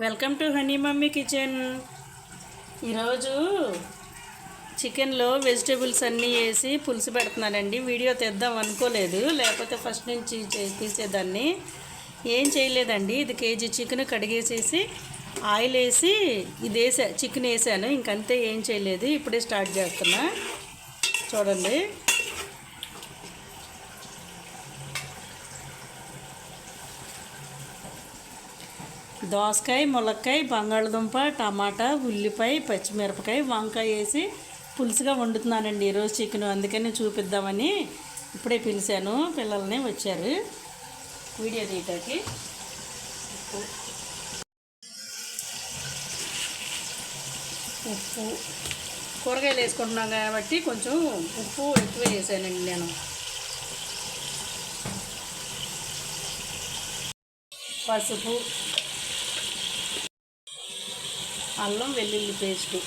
Welcome to honey mummy kitchen. ఈరోజు చికెన్లో vegetables అన్నీ వేసి పులుసు పెడుతున్నానండి. వీడియో తెద్దాం అనుకోలేదు. లేకపోతే ఫస్ట్ నుంచి చే- తీసేదాన్ని. ఏం చేయలేదండి. ఇది కేజీ చికెన్ కడిగేసేసి ఆయిల్ వేసి ఇది వేసా చికెన్ వేసాను. ఇంకంతే ఏం చేయలేదు. ఇప్పుడే స్టార్ట్ చేస్తున్నా. చూడండి. దోసకాయ ములక్కాయ బంగాళదుంప టమాటా ఉల్లిపాయ పచ్చిమిరపకాయ వంకాయ వేసి పులుసుగా వండుతున్నానండి ఈరోజు చికెన్. అందుకని చూపిద్దామని ఇప్పుడే పిలిచాను. పిల్లల్ని వచ్చారు. వీడియో తీయటానికి ఉప్పు. కూరగాయలు వేసుకుంటున్నాం కాబట్టి కొంచెం ఉప్పు ఎక్కువ వేసానండి నేను. పసుపు. అల్లం వెల్లుల్లి పేస్టు.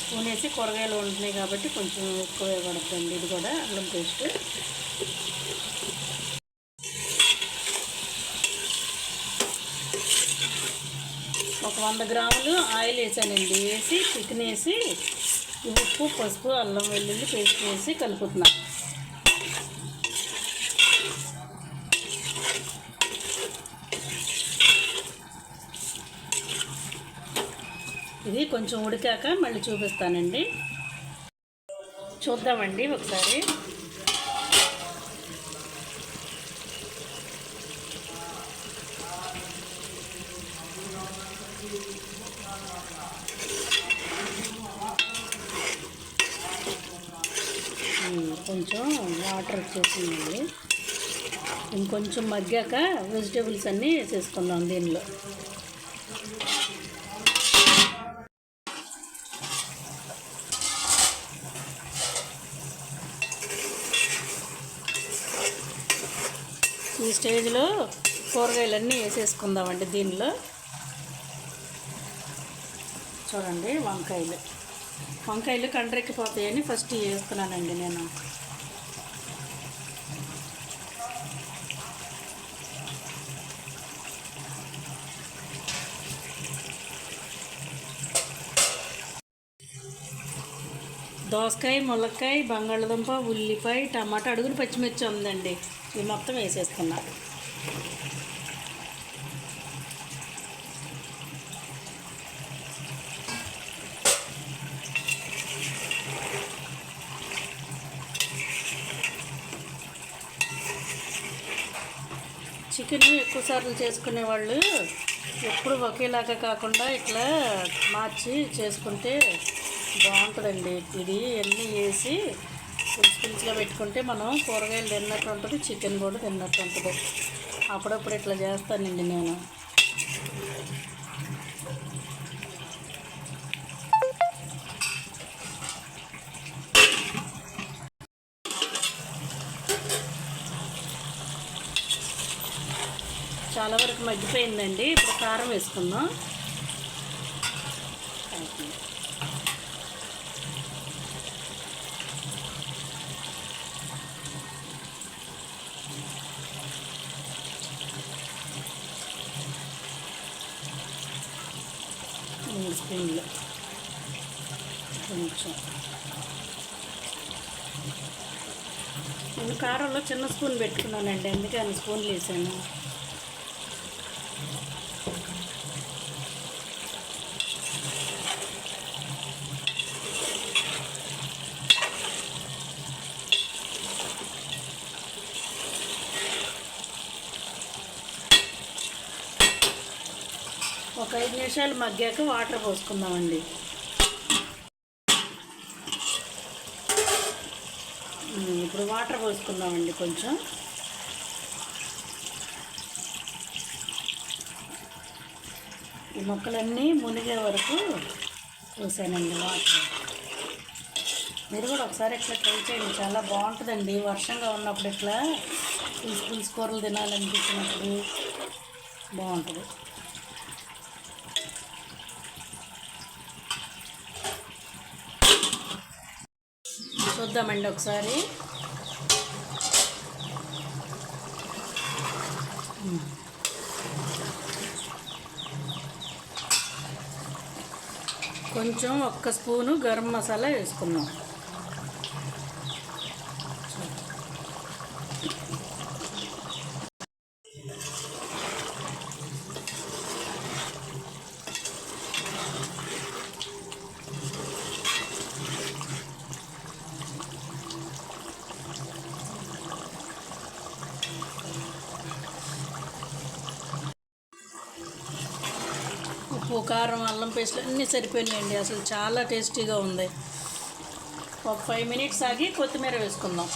స్పూన్ వేసి కూరగాయలు ఉంటున్నాయి కాబట్టి కొంచెం ఎక్కువ పడుతుంది ఇది కూడా అల్లం పేస్ట్. ఒక వంద గ్రాములు ఆయిల్ వేసానండి. వేసి చికెన్ వేసి ఉప్పు పసుపు అల్లం వెల్లుల్లి పేస్ట్ వేసి కలుపుతున్నాను ఇది కొంచెం ఉడికాక మళ్ళీ చూపిస్తానండి. చూద్దామండి ఒకసారి. కొంచెం వాటర్ వచ్చేసిందండి. ఇంకొంచెం మగ్గాక వెజిటేబుల్స్ అన్నీ వేసేసుకుందాం దీనిలో. స్టేజ్లో కూరగాయలన్నీ వేసేసుకుందామండి దీనిలో. చూడండి వంకాయలు. వంకాయలు కండ్రెక్కిపోతాయని ఫస్ట్ వేస్తున్నానండి నేను. దోసకాయ ములక్కాయ బంగాళదుంప ఉల్లిపాయ టమాటా అడుగులు పచ్చిమిర్చి ఉందండి. ఇది మొత్తం వేసేస్తున్నా చికెన్ ఎక్కువ సార్లు చేసుకునే వాళ్ళు ఎప్పుడు ఒకేలాగా కాకుండా ఇట్లా మార్చి చేసుకుంటే బాగుంటుందండి. ఇది అన్నీ వేసి పులుసు పెట్టుకుంటే మనం కూరగాయలు తిన్నట్టు ఉంటుంది చికెన్ కూడా తిన్నట్టు ఉంటుంది అప్పుడప్పుడు ఇట్లా చేస్తానండి నేను. చాలా వరకు మగ్గిపోయిందండి. ఇప్పుడు కారం వేసుకుందాం. స్పూన్లు కొంచెం. నేను కారంలో చిన్న స్పూన్ పెట్టుకున్నానండి అందుకే అన్ని స్పూన్లు వేసాను. ఒక ఐదు నిమిషాలు మగ్గాక వాటర్ పోసుకుందామండి. ఇప్పుడు వాటర్ పోసుకుందామండి కొంచెం. ఈ మొక్కలన్నీ మునిగే వరకు పోసానండి వాటర్. మీరు కూడా ఒకసారి ఇట్లా ట్రై చేయండి. చాలా బాగుంటుందండి. వర్షంగా ఉన్నప్పుడు ఇట్లా పులుసు పులుసు కూరలు తినాలనిపించినప్పుడు బాగుంటుంది. చూద్దామండి ఒకసారి. కొంచెం ఒక్క స్పూను గరం మసాలా వేసుకున్నాం ఉప్పు కారం అల్లం పేస్ట్లు అన్నీ సరిపోయినాయండి. అసలు చాలా టేస్టీగా ఉంది. ఒక ఫైవ్ మినిట్స్ ఆగి కొత్తిమీర వేసుకుందాం.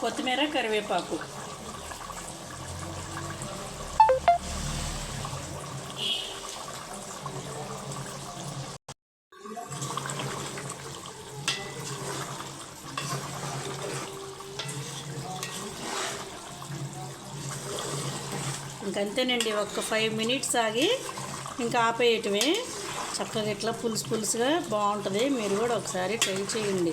కొత్తిమీర కరివేపాకు. ఇంకంతేనండి ఒక్క ఫైవ్ మినిట్స్ ఆగి ఇంకా ఆపేయటమే. చక్కగా ఇట్లా పులుసు పులుసుగా బాగుంటుంది. మీరు కూడా ఒకసారి ట్రై చేయండి.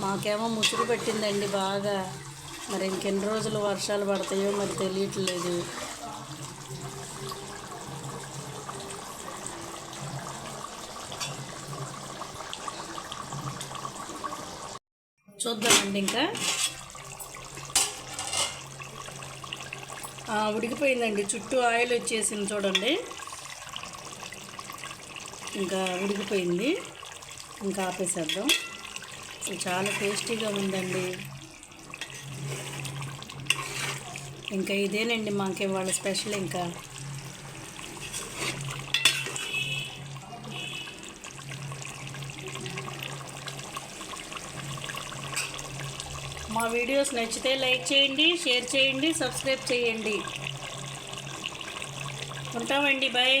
మాకేమో ముసుగు పెట్టిందండి బాగా. మరి ఇంకెన్ని రోజులు వర్షాలు పడతాయో మరి తెలియట్లేదు. చూద్దామండి ఇంకా. ఉడికిపోయిందండి. చుట్టూ ఆయిల్ వచ్చేసింది చూడండి. ఇంకా ఉడికిపోయింది. ఇంకా ఆపేసేద్దాం. అసలు చాలా టేస్టీగా ఉందండి. ఇంకా ఇదేనండి మాకు వాళ్ళ స్పెషల్ ఇంకా. మా వీడియోస్ నచ్చితే లైక్ చేయండి షేర్ చేయండి సబ్స్క్రైబ్ చేయండి. ఉంటామండి బాయ్.